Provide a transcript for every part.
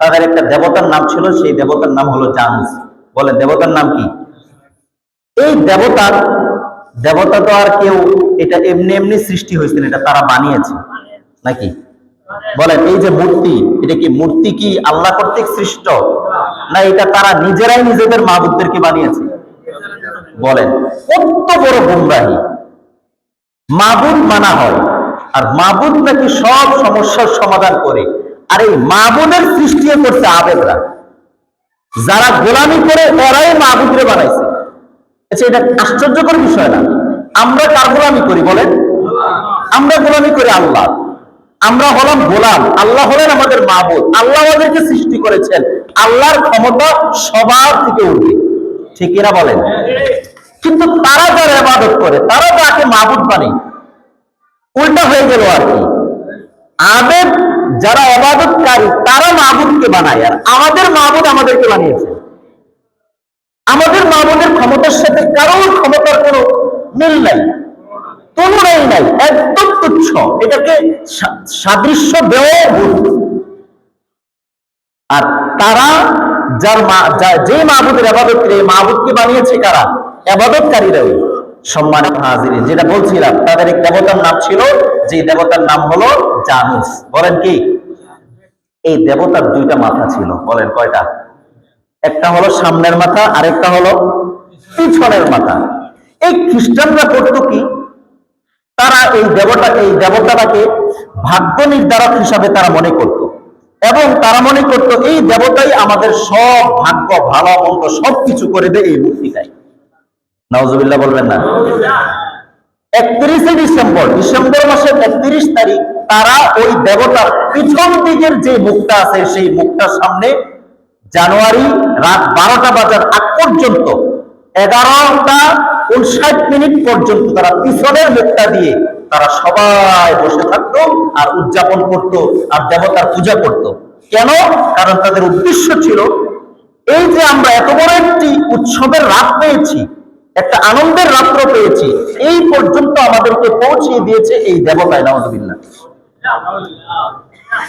তাদের একটা দেবতার নাম ছিল, সেই দেবতার নাম হলো জানুস বলে, দেবতার নাম কি? এই দেবতার দেবতা তো আর কেউ, এটা এমনি এমনি সৃষ্টি হয়েছে এটা তারা বানিয়েছে। নাকি? বলেন, এই যে মূর্তি, এটা কি মূর্তি কি আল্লাহ কর্তৃক সৃষ্ট? না, এটা তারা নিজেরাই নিজেদের মাহবুদদেরকে বানিয়েছে? বলেন, কত বড় গুমরাহী। মাবুদ মানা হয়, আর মাবুদ নাকি সব সমস্যার সমাধান করে। আর এই মাবুদের সৃষ্টি করছে আবেদরা। যারা গোলামি করে ওরাই মাহবুদরে বানাইছে। আচ্ছা এটা আশ্চর্যকর বিষয় না। আমরা কার গোলামি করি বলেন? আমরা গোলামি করি আল্লাহ। আমরা হলাম গোলাম। আল্লাহ হলেন আমাদের মাহবুদ। আল্লাহ আমাদেরকে সৃষ্টি করেছেন। আল্লাহর ক্ষমতা সবার থেকে উঠবে ঠিক এরা বলেন? কিন্তু তারা যারা ইবাদত করে, তারা তাকে মাহবুদ বানে উল্টা হয়ে গেল আর কি। আবেদ যারা অবাদতকারী তারা মাহবুদকে বানায়। আর আমাদের মাহবুদ আমাদেরকে বানিয়েছে। আমাদের মাহবুদের ক্ষমতার সাথে কারোর ক্ষমতার কোনো মিল নাই, তুলনাই নাই, একদম তুচ্ছ। এটাকে সাদৃশ্য দেওয়া ভুল আর তারা যার যে মাহবুদের আবাদত মাহবুদকে বানিয়েছে কারা? আবাদতকারীরাই। সম্মানিত হাজির যেটা বলছিলাম, তাদের এক দেবতার নাম ছিল, যে দেবতার নাম হলো জানুস। বলেন কি? এই দেবতার দুইটা মাথা ছিল, বলেন কয়টা? একটা হলো সামনের মাথা, আরেকটা হলো পিছনের মাথা। এই খ্রিস্টানরা করতো কি? তারা এই দেবতা, এই দেবতাটাকে ভাগ্য নির্ধারক হিসাবে তারা মনে করত। এবং তারা মনে করত, এই দেবতাই আমাদের সব ভাগ্য, ভালো, মন্দ সবকিছু করে দেয় এই মূর্তিটাই নওয়াজুবিল্লাহ বলবেন না। একত্রিশে ডিসেম্বর ডিসেম্বর মাসের একত্রিশ তারিখ, তারা ওই দেবতার পিছন দিকের যে মুখটা আছে, সেই মুখটার সামনে জানুয়ারি রাত বারোটা বাজার আগ পর্যন্ত, এগারোটা উনষাট মিনিট পর্যন্ত তারা পিছনের মুখটা দিয়ে তারা সবাই বসে থাকতো আর উদযাপন করত আর দেবতার পূজা করত। কেন? কারণ তাদের উদ্দেশ্য ছিল, এই যে আমরা এত বড় একটি উৎসবের রাত পেয়েছি একটা আনন্দের রাত্র পেয়েছি। এই পর্যন্ত আমাদেরকে পৌঁছিয়ে দিয়েছে এই দেবতায় নওয়াজবিল্লাহ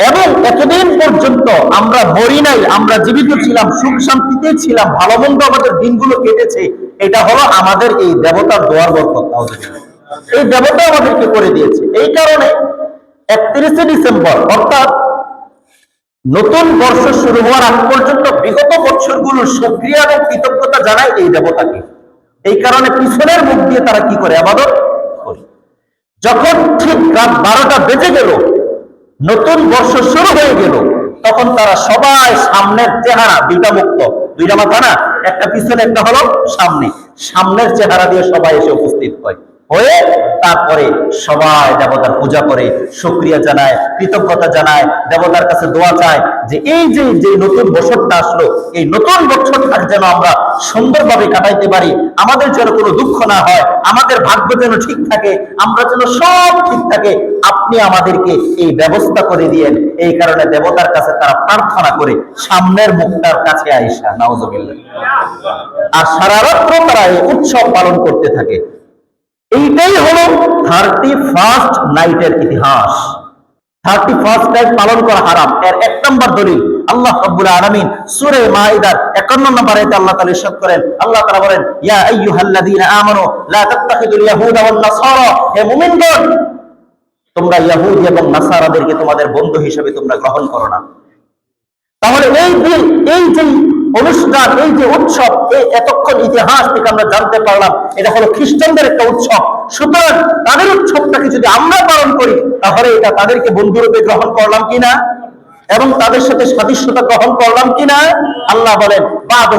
এবং এতদিন পর্যন্ত আমরা মরি নাই, আমরা জীবিত ছিলাম, সুখ শান্তিতে ছিলাম, ভালো মন্দ আমাদের দিনগুলো কেটেছে, এটা হলো আমাদের এই দেবতার দোয়ার বরকত এই দেবতা আমাদেরকে করে দিয়েছে। এই কারণে একত্রিশে ডিসেম্বর, অর্থাৎ নতুন বর্ষ শুরু হওয়ার আগ পর্যন্ত বিগত বছরগুলোর সক্রিয় এবং কৃতজ্ঞতা জানায় এই দেবতাকে। এই কারণে পিছনের মুখ দিয়ে তারা কি করে? আবাদত যখন ঠিক রাত বারোটা বেজে গেল, নতুন বর্ষ শুরু হয়ে গেল, তখন তারা সবাই সামনের চেহারা, দুইটা মুক্ত, দুইটা মাথা না? একটা পিছনে, একটা হলো সামনে। সামনের চেহারা দিয়ে সবাই এসে উপস্থিত হয়। হয়ে তারপরে সবাই দেবতার পূজা করে, শুক্রিয়া জানায়, কৃতজ্ঞতা জানায়, দেবতার কাছে দোয়া চায় যে এই যে যে নতুন বছরটা আসলো, এই নতুন বছরটা যেন আমরা সুন্দরভাবে কাটাইতে পারি, আমাদের যেন কোনো দুঃখ না হয়, আমাদের ভাগ্য যেন ঠিক থাকে, আমরা যেন সব ঠিক থাকে, আপনি আমাদেরকে এই ব্যবস্থা করে দিয়েন। এই কারণে দেবতার কাছে তারা প্রার্থনা করে, সামনের মুখটার কাছে আইসা, নাউজুবিল্লাহ। আর সারা রাত্র তারা এই উৎসব পালন করতে থাকে। এইটাই হলো থার্টি ফার্স্ট নাইটের ইতিহাস। থার্টি ফার্স্ট নাইট পালন করা হারাম। এর এক নম্বর দলিল, আল্লাহ রাব্বুল আলামিন সূরা মাইদার 51 নম্বর আয়াতে আল্লাহ তাআলা ইরশাদ করেন। আল্লাহ তাআলা বলেন, ইয়া আমানু, লা তাত্তাখিদুল ইয়াহুদা নাসারা। হে মুমিনগণ, তোমরা ইহুদি এবং নাসারাদেরকে তোমাদের বন্ধু হিসেবে তোমরা গ্রহণ করো না। তাহলে এই এই যে অনুষ্ঠান, এই যে উৎসব, এই এতক্ষণ ইতিহাস থেকে আমরা জানতে পারলাম, এটা হলো খ্রিস্টানদের একটা উৎসব। সুতরাং তাদের উৎসবটাকে যদি আমরা পালন করি, তাহলে এটা তাদেরকে বন্ধুরূপে গ্রহণ করলাম কিনা? এবং তাদের সাথে সাদৃশ্যতা গ্রহণ করলাম কিনা? আল্লাহ বলেন বাদ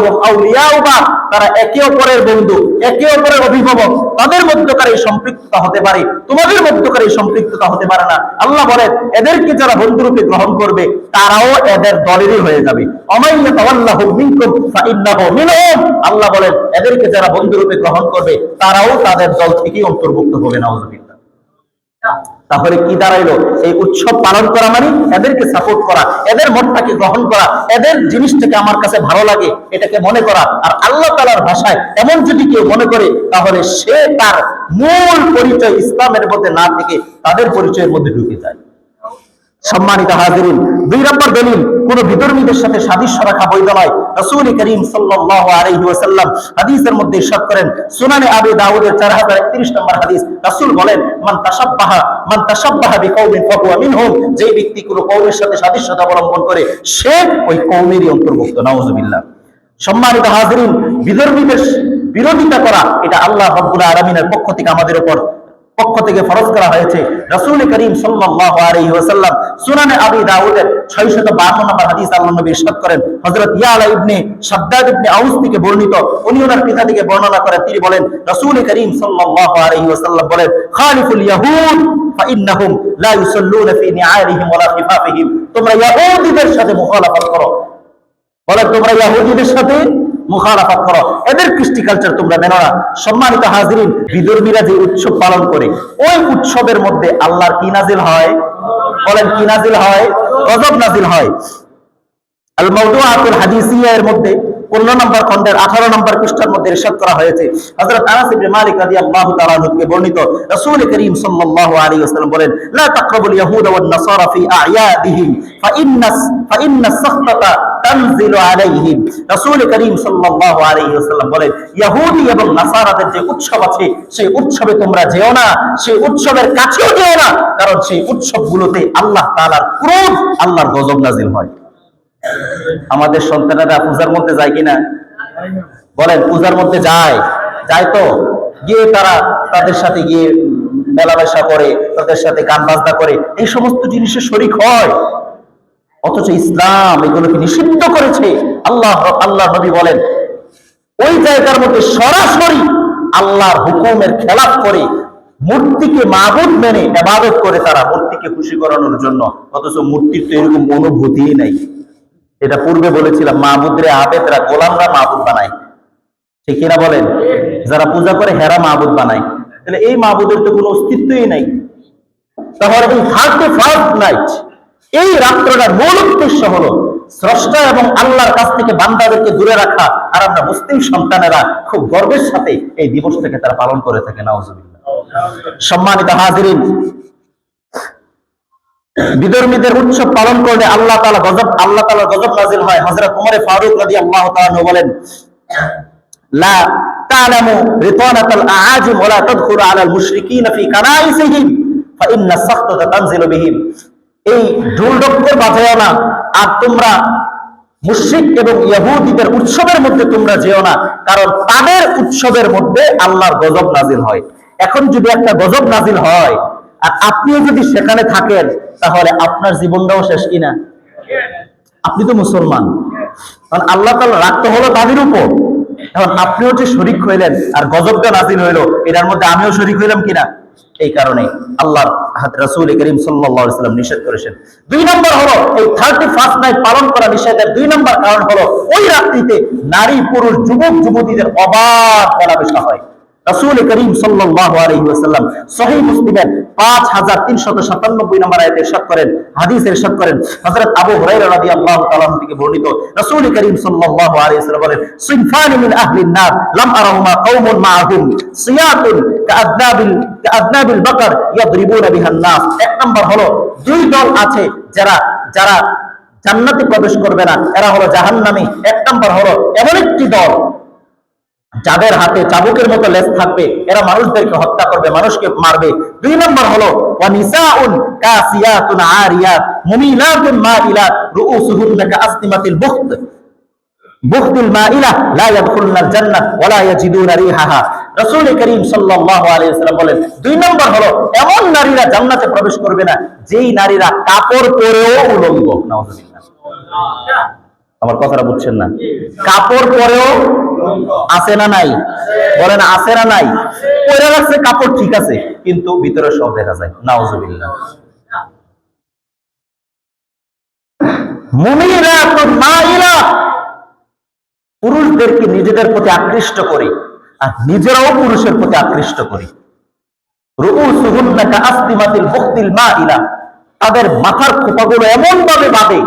তারা একে অপরের বন্ধু, একে অপরের অভিভাবক, তাদের মধ্যকার এই সম্পৃক্ততা হতে পারে, তোমাদের মধ্যকার এই সম্পৃক্ততা হতে পারে না। আল্লাহ বলেন, এদেরকে যারা বন্ধুরূপে গ্রহণ করবে, তারাও এদের দলেরই হয়ে যাবে। আল্লাহ বলেন, এদেরকে যারা বন্ধুরূপে গ্রহণ করবে, তারাও তাদের দল থেকেই অন্তর্ভুক্ত হবে, নাউজুবিল্লাহ। তাহলে কি দাঁড়াইলো? এই উৎসব পালন করা মানে এদেরকে সাপোর্ট করা, এদের মতটাকে গ্রহণ করা, এদের জিনিসটাকে আমার কাছে ভালো লাগে, এটাকে মনে করা। আর আল্লাহ তালার ভাষায় এমন যদি কেউ মনে করে, তাহলে সে তার মূল পরিচয় ইসলামের মধ্যে না থেকে তাদের পরিচয়ের মধ্যে ঢুকে যায়। সম্মানিত হাজিরিন, দুই নম্বর দলিল, কোন বিধর্মীদের সাথে সাদৃশ্য রাখা বৈধ নয়। রাসূল করিম আলাইহি ওয়াসাল্লাম হাদিসের মধ্যে ইরশাদ করেন, সুনানে আবি দাউদের 4031 নম্বর হাদিস, রাসূল বলেন, মান তাশাব্বাহা মান তাশাব্বাহা বিকওমিন ফাহুয়া মিনহুম যে ব্যক্তি কোন কওমের সাথে সাদৃশ্যতা অবলম্বন করে, সে ওই কওমেরই অন্তর্ভুক্ত, নাউজুবিল্লাহ। সম্মানিত হাজিরিন, বিধর্মীদের বিরোধিতা করা, এটা আল্লাহ রাব্বুল আলামিনের পক্ষ থেকে আমাদের উপর পক্ষ থেকে ফরজ করা হয়েছে। রাসূল করিম সাল্লাল্লাহু সুনানে আবি দাউদের 652 নম্বর হাদিস আল্লাহ নবী ইরশাদ করেন। হযরত ইয়ালা ইবনে শাদ্দাদ ইবনে আউস থেকে বর্ণিত। উনি ওনার পিতা থেকে বর্ণনা করেন, তিনি বলেন, রাসূল করিম সাল্লাল্লাহু আলাইহি ওয়াসাল্লাম বলেন, খালিফুল ইয়াহুদ, ফাইন্নাহুম লা ইউসাল্লুনা ফি নিআলিহিম ওয়ালা খিফাফিহিম। তোমরা ইহুদীদের সাথে মুখালাফত করো। বলে তোমরা ইহুদিদের সাথে মুখালাফাত করো। এদের কৃষ্টি কালচার তোমরা মেনো না। সম্মানিত হাজিরিন বিধর্মীরা যে উৎসব পালন করে, ওই উৎসবের মধ্যে আল্লাহর কি নাজিল হয়? বলেন, কি নাজিল হয়? গজব নাজিল হয়। আল মাউদুআতুল হাদিসিয়া এর মধ্যে 15 নম্বর খণ্ডের 18 নম্বর পৃষ্ঠার মধ্যে ইরশাদ করা হয়েছে। ইবনে মালিক বর্ণিত রাসূল করিম সাল্লাল্লাহু আলাইহি ওয়াসাল্লাম বলেন, লা তাকরাবুল ইয়াহুদা ওয়ান নাসারা ফি আ'য়াদিহিম, ফা ইন্নাস ফা ইন্নাস সাখতাতা তানজিলু আলাইহিম। রাসূল করিম সাল্লাল্লাহু আলাইহি ওয়াসাল্লাম বলেন ইহুদি এবং নাসারাদের যে উৎসব আছে, সেই উৎসবে তোমরা যেও না, সেই উৎসবের কাছেও যেও না, কারণ সেই উৎসবগুলোতে আল্লাহ তাআলার ক্রোধ, আল্লাহর গজব নাজিল হয়। আমাদের সন্তানেরা পূজার মধ্যে যায় কিনা? বলেন, পূজার মধ্যে যায়। যায় তো। গিয়ে তারা তাদের সাথে গিয়ে মেলামেশা করে, তাদের সাথে গান বাজনা করে। এই সমস্ত জিনিসের শরিক হয়। অথচ ইসলাম এগুলোকে নিষিদ্ধ করেছে। আল্লাহ আল্লাহ নবী বলেন, ওই জায়গার মধ্যে সরাসরি আল্লাহর হুকুমের খেলাফ করে মূর্তিকে মাবুদ মেনে এবাদত করে তারা, মূর্তিকে খুশি করানোর জন্য। অথচ মূর্তির তো এরকম অনুভূতিই নাই। এটা পূর্বে বলেছিলাম, মাহবুদরে আবেদরা গোলামরা মাহবুদ বানায়। ঠিক কিনা বলেন? যারা পূজা করে হেরা মাহবুদ বানায়। তাহলে এই মাহবুদের তো কোনো অস্তিত্বই নাই। তাহলে ফার্স্ট নাইট এই রাত্রটার মূল উদ্দেশ্য হলো স্রষ্টা এবং আল্লাহর কাছ থেকে বান্দাদেরকে দূরে রাখা। আর আমরা মুসলিম সন্তানেরা খুব গর্বের সাথে এই দিবসটাকে তারা পালন করে থাকে নাউজুবিল্লাহ। সম্মানিত হাজিরিন বিধর্মীদের উৎসব পালন করলে আল্লাহ তাআলা গজব, আল্লাহ তাআলা গজব নাজিল হয়। হযরত ওমর ফারুক রাদিয়াল্লাহু তাআলা বলেন, লা এই ঢোল ডক্কর বাজায় না, আর তোমরা মুশরিক এবং ইহুদিদের উৎসবের মধ্যে তোমরা যেও না, কারণ তাদের উৎসবের মধ্যে আল্লাহর গজব নাজিল হয়। এখন যদি একটা গজব নাজিল হয় আর আপনিও যদি সেখানে থাকেন, তাহলে আপনার জীবনটাও শেষ কিনা? আপনি তো মুসলমান। কারণ আল্লাহ তাআলা রাখতে হলো তাদের উপর। এখন আপনিও যে শরিক হইলেন, আর গজবটা নাজিল হইল, এটার মধ্যে আমিও শরিক হইলাম কিনা? এই কারণে আল্লাহ রাসূল করিম সাল্লাম নিষেধ করেছেন। দুই নম্বর হলো, এই থার্টি ফার্স্ট নাইট পালন করা নিষেধের দুই নম্বর কারণ হলো, ওই রাত্রিতে নারী পুরুষ যুবক যুবতীদের অবাধ মেলামেশা হয়। রাসূল করিম সাল্লাল্লাহু আলাইহি ওয়াসাল্লাম সহিহ মুসলিমের 5397 নম্বর আয়াতে ইরশাদ করেন, হাদিস ইরশাদ করেন। হযরত আবু হুরায়রা রাদিয়াল্লাহু তাআলা থেকে বর্ণিত, রাসূল করিম সাল্লাল্লাহু আলাইহি ওয়াসাল্লাম বলেন, সিনফান মিন আহলিন নার, লাম আরাহুমা কওমুন মাআহুম, সিয়াতুন কাআদনাবিল কাআদনাবিল বাকার ইয়াদরিবুনা বিহান নাস। এক নম্বর হলো, দুই দল আছে যারা যারা জান্নাতে প্রবেশ করবে না, এরা হলো জাহান্নামী। এক নম্বর হলো, এমন একটি দল যাদের হাতে, চাবুকের মতো লেজ থাকবে। এরা মানুষদেরকে হত্যা করবে, মানুষকে মারবে। দুই নম্বর হলো নারীরা প্রবেশ করবে না, যেই নারীরা কাপড় পরেও উলঙ্গ। আমার কথাটা বুঝছেন না। কাপড় পরেও আছে না নাই? বলেন, আছে না নাই? পরে রাখছে, কাপড় ঠিক আছে, কিন্তু ভিতরে সব দেখা যায়। নাউজুবিল্লাহ। মুমিরা পুরুষদেরকে নিজেদের প্রতি আকৃষ্ট করে, আর নিজেরাও পুরুষের প্রতি আকৃষ্ট করে। মাইলা। তাদের মাথার খোপাগুলো এমন ভাবে বাঁধে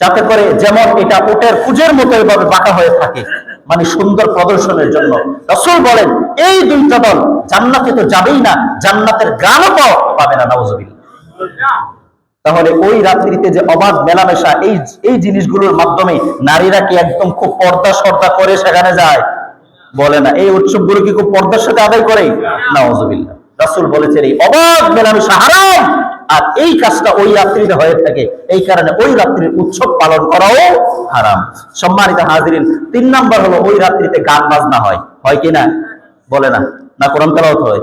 যাতে করে যেমন এটা ওটের কুজের মতো এভাবে বাঁকা হয়ে থাকে মানে সুন্দর প্রদর্শনের জন্য। রসুল বলেন, এই দুইটা দল জান্নাতে তো যাবেই না, জান্নাতের গানও পাবে না নওয়াজবিল্লা তাহলে ওই রাত্রিতে যে অবাধ মেলামেশা, এই এই জিনিসগুলোর মাধ্যমে নারীরা কি একদম খুব পর্দা সর্দা করে সেখানে যায়? বলে না। এই উৎসবগুলো কি খুব পর্দার সাথে আদায় করে? না অজবিল্লা রাসুল বলেছেন, এই অবাধ মেলামেশা হারাম। আর এই কাজটা ওই রাত্রিতে হয়ে থাকে। এই কারণে ওই রাত্রির উৎসব পালন করাও হারাম। সম্মানিত হাজিরিন, তিন নাম্বার হলো ওই রাত্রিতে গান বাজনা হয়। হয় কি না? বলে না। না কোরআন তেলাওয়াত হয়?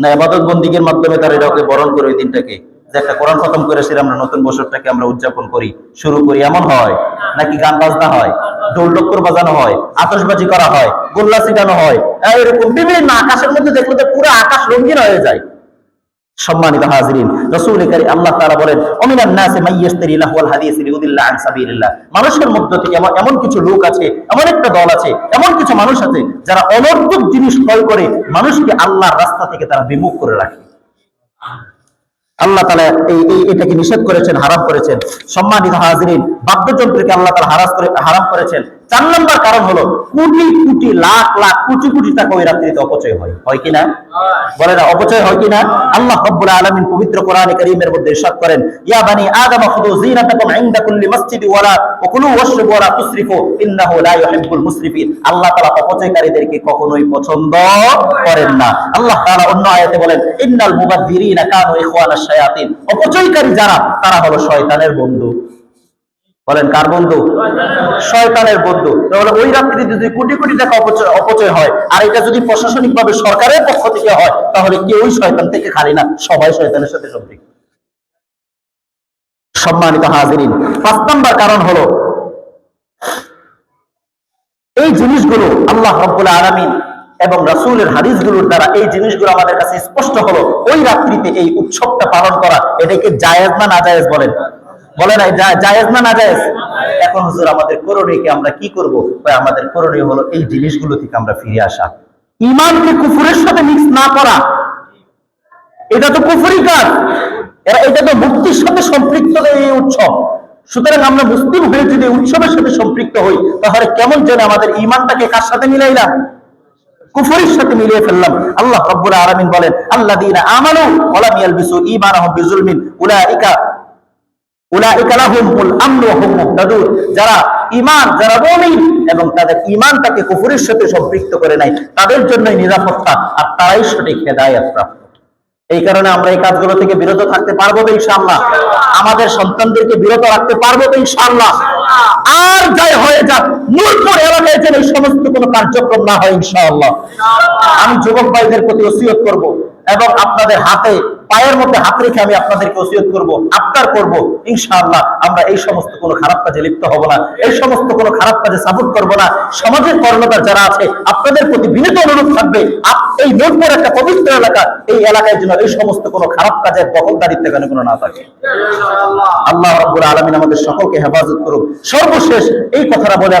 না এবাদত বন্দিগের মাধ্যমে তারা এটাকে বরণ করে ওই দিনটাকে? যে একটা কোরআন খতম করে সেটা আমরা নতুন বছরটাকে আমরা উদযাপন করি, শুরু করি, এমন হয়? নাকি গান বাজনা হয়? ঢোল ডক্কর বাজানো হয়? আতশবাজি করা হয়? গোল্লা ছিটানো হয়? এরকম বিভিন্ন আকাশের মধ্যে দেখলে তো পুরো আকাশ রঙিন হয়ে যায়। সম্মানিত হাজিরিন। রাসূল আল্লাহ তাআলা বলেন, অমিনান নাসে মাইয়াশতারি লাহওয়াল হাদিস লিউদিল্লাহ আন মানুষের মধ্য থেকে এমন কিছু লোক আছে, এমন একটা দল আছে, এমন কিছু মানুষ আছে যারা অনর্থক জিনিস ক্রয় করে মানুষকে আল্লাহর রাস্তা থেকে তারা বিমুখ করে রাখে। আল্লাহ তালা এই এটাকে নিষেধ করেছেন, হারাম করেছেন। সম্মানিত হাজিরিন, বাদ্যযন্ত্রকে আল্লাহ তালা হারাস করে হারাম করেছেন। চার নম্বর কারণ হলো কোটি কোটি লাখ লাখ কোটি কোটি টাকা ওই রাত্রিতে অপচয় হয়। হয় কিনা? বলে না, অপচয় হয় কিনা? আল্লাহ রাব্বুল আলামিন পবিত্র কোরআনে কারীমের মধ্যে ইরশাদ করেন, ইয়া বানি আদম খুযু যিনাতাকুম ইনদা কুল্লি মাসজিদি ওয়া কুলু ওয়াশরাবু ওয়ালা তুসরিফু ইন্নাহু লা ইউহিব্বুল মুসরিফিন আল্লাহ তাআলা অপচয়কারীদেরকে কখনোই পছন্দ করেন না। আল্লাহ তাআলা অন্য আয়াতে বলেন, ইন্নাল মুবাদদিরিনা কানু ইখওয়ানাশ শায়াতিন। অপচয়কারী যারা, তারা হলো শয়তানের বন্ধু। বলেন, কার বন্ধু? শয়তানের বন্ধু। তাহলে ওই রাত্রি যদি কোটি কোটি টাকা অপচয় অপচয় হয়, আর এটা যদি প্রশাসনিক ভাবে সরকারের পক্ষ থেকে হয়, তাহলে কেউই শয়তান থেকে খালি না? সবাই শয়তানের সাথে সম্পৃক্ত। সম্মানিত হাজিরিন, পাঁচ নাম্বার কারণ হলো, এই জিনিসগুলো আল্লাহ রব্বুল আলামিন এবং রাসূলের হাদিসগুলোর দ্বারা এই জিনিসগুলো আমাদের কাছে স্পষ্ট হলো। ওই রাত্রিতে এই উৎসবটা পালন করা, এটাকে জায়েজ না নাজায়েজ বলেন? বলে না জা- জায়েজ না নাজায়েজ এখন হুজুর, আমাদের করণীয়কে আমরা কি করব? ভাই, আমাদের করণীয় হলো এই জিনিসগুলো থেকে আমরা ফিরে আসা। ইমানকে কুফুরের সাথে মিক্স না করা। এটা তো কুফুরি কাজ। এটা তো মুক্তির সাথে সম্পৃক্ত এই উৎসব। সুতরাং আমরা মুসলিম হয়ে যদি উৎসবের সাথে সম্পৃক্ত হই, তাহলে কেমন যেন আমাদের ইমানটাকে কার সাথে মিলাইলাম? কুফরির সাথে মিলিয়ে ফেললাম। আল্লাহ রব্বুল আলামিন বলেন, আল্লাযীনা আমানু বিজুলমিন উলাইকা লাহুমুল আমন ওয়া হুম মুহতাদুন যারা ঈমান, যারা মুমিন এবং তাদের ঈমানটাকে কুফরির সাথে সম্পৃক্ত করে নাই তাদের জন্যই নিরাপত্তা আর তারাই সঠিক হেদায়েত এই কারণে আমরা এই কাজগুলো থেকে বিরত থাকতে পারব তো ইনশাআল্লাহ। আমাদের সন্তানদেরকে বিরত রাখতে পারব তো ইনশাআল্লাহ। আর যাই হয়ে যাক, নূরপুর এলাকায় যেন এই সমস্ত কোনো কার্যক্রম না হয় ইনশাআল্লাহ। আমি যুবক ভাইদের প্রতি ওসিয়ত করব এবং আপনাদের হাতে পায়ের মধ্যে হাত রেখে আমি আপনাদেরকে ওসিয়ত করব আবদার করব ইনশাআল্লাহ আমরা এই সমস্ত কোনো খারাপ কাজে লিপ্ত হব না এই সমস্ত কোনো খারাপ কাজে সাপোর্ট করব না। সমাজের কর্ণধার যারা আছে আপনাদের প্রতি বিনীত অনুরোধ থাকবে এই নোটপুর একটা পবিত্র এলাকা এই এলাকায় জন্য এই সমস্ত কোনো খারাপ কাজের দখলদারিত্ব এখানে কোনো না থাকে। আল্লাহ রাব্বুল আলামিন আমাদের সকলকে হেফাজত করুক। সর্বশেষ এই কথাটা বলে